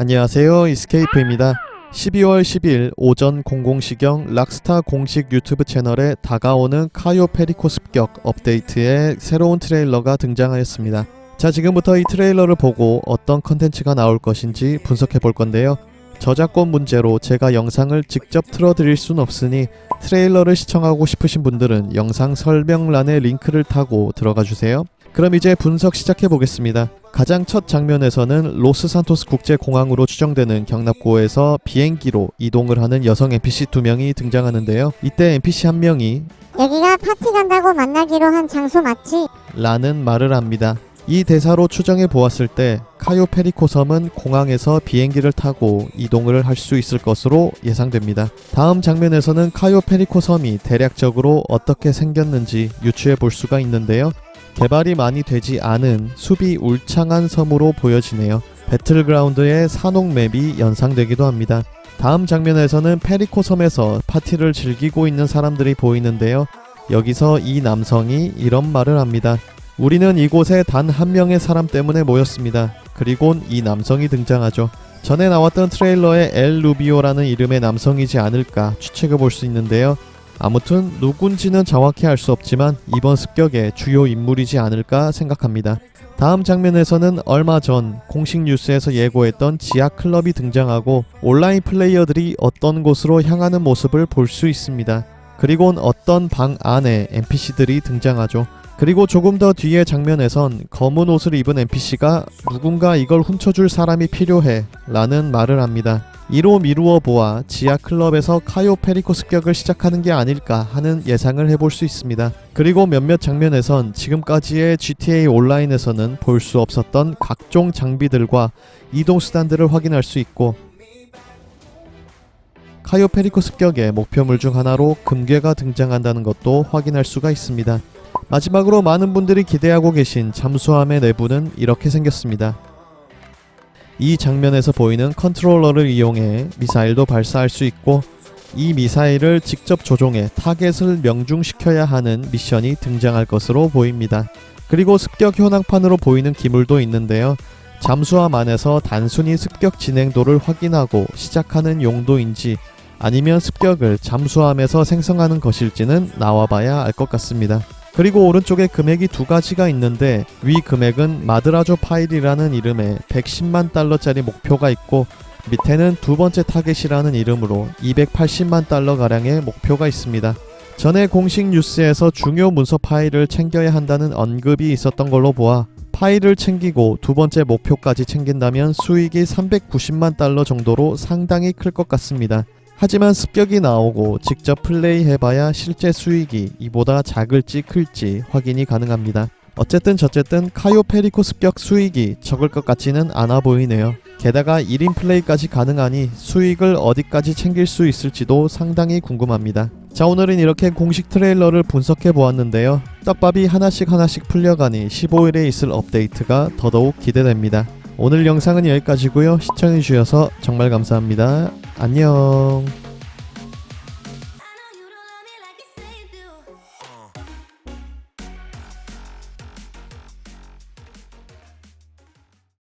안녕하세요 이스케이프입니다. 12월 10일 오전 00시경 락스타 공식 유튜브 채널에 다가오는 카요 페리코 습격 업데이트의 새로운 트레일러가 등장하였습니다. 자 지금부터 이 트레일러를 보고 어떤 컨텐츠가 나올 것인지 분석해 볼 건데요. 저작권 문제로 제가 영상을 직접 틀어드릴 순 없으니 트레일러를 시청하고 싶으신 분들은 영상 설명란에 링크를 타고 들어가 주세요. 그럼 이제 분석 시작해 보겠습니다. 가장 첫 장면에서는 로스 산토스 국제공항으로 추정되는 경납고에서 비행기로 이동을 하는 여성 NPC 두 명이 등장하는데요. 이때 NPC 한 명이 여기가 파티 간다고 만나기로 한 장소 맞지? 라는 말을 합니다. 이 대사로 추정해 보았을 때 카요 페리코 섬은 공항에서 비행기를 타고 이동을 할 수 있을 것으로 예상됩니다. 다음 장면에서는 카요 페리코 섬이 대략적으로 어떻게 생겼는지 유추해 볼 수가 있는데요. 개발이 많이 되지 않은 숲이 울창한 섬으로 보여지네요. 배틀그라운드의 산옥 맵이 연상되기도 합니다. 다음 장면에서는 페리코 섬에서 파티를 즐기고 있는 사람들이 보이는데요. 여기서 이 남성이 이런 말을 합니다. 우리는 이곳에 단 한 명의 사람 때문에 모였습니다. 그리곤 이 남성이 등장하죠. 전에 나왔던 트레일러의 엘 루비오라는 이름의 남성이지 않을까 추측해 볼 수 있는데요. 아무튼 누군지는 정확히 알 수 없지만 이번 습격의 주요 인물이지 않을까 생각합니다. 다음 장면에서는 얼마 전 공식 뉴스에서 예고했던 지하 클럽이 등장하고 온라인 플레이어들이 어떤 곳으로 향하는 모습을 볼 수 있습니다. 그리곤 어떤 방 안에 NPC들이 등장하죠. 그리고 조금 더 뒤의 장면에선 검은 옷을 입은 NPC가 누군가 이걸 훔쳐줄 사람이 필요해 라는 말을 합니다. 이로 미루어 보아 지하 클럽에서 카요 페리코 습격을 시작하는 게 아닐까 하는 예상을 해볼 수 있습니다. 그리고 몇몇 장면에선 지금까지의 GTA 온라인에서는 볼 수 없었던 각종 장비들과 이동 수단들을 확인할 수 있고 카요 페리코 습격의 목표물 중 하나로 금괴가 등장한다는 것도 확인할 수가 있습니다. 마지막으로 많은 분들이 기대하고 계신 잠수함의 내부는 이렇게 생겼습니다. 이 장면에서 보이는 컨트롤러를 이용해 미사일도 발사할 수 있고 이 미사일을 직접 조종해 타겟을 명중시켜야 하는 미션이 등장할 것으로 보입니다. 그리고 습격 현황판으로 보이는 기물도 있는데요. 잠수함 안에서 단순히 습격 진행도를 확인하고 시작하는 용도인지 아니면 습격을 잠수함에서 생성하는 것일지는 나와봐야 알 것 같습니다. 그리고 오른쪽에 금액이 두 가지가 있는데 위 금액은 마드라조 파일이라는 이름의 110만 달러짜리 목표가 있고 밑에는 두 번째 타겟이라는 이름으로 280만 달러 가량의 목표가 있습니다. 전에 공식 뉴스에서 중요 문서 파일을 챙겨야 한다는 언급이 있었던 걸로 보아 파일을 챙기고 두 번째 목표까지 챙긴다면 수익이 390만 달러 정도로 상당히 클 것 같습니다. 하지만 습격이 나오고 직접 플레이해봐야 실제 수익이 이보다 작을지 클지 확인이 가능합니다. 어쨌든 저쨌든 카요 페리코 습격 수익이 적을 것 같지는 않아 보이네요. 게다가 1인 플레이까지 가능하니 수익을 어디까지 챙길 수 있을지도 상당히 궁금합니다. 자 오늘은 이렇게 공식 트레일러를 분석해 보았는데요. 떡밥이 하나씩 하나씩 풀려가니 15일에 있을 업데이트가 더더욱 기대됩니다. 오늘 영상은 여기까지고요. 시청해주셔서 정말 감사합니다. 안녕.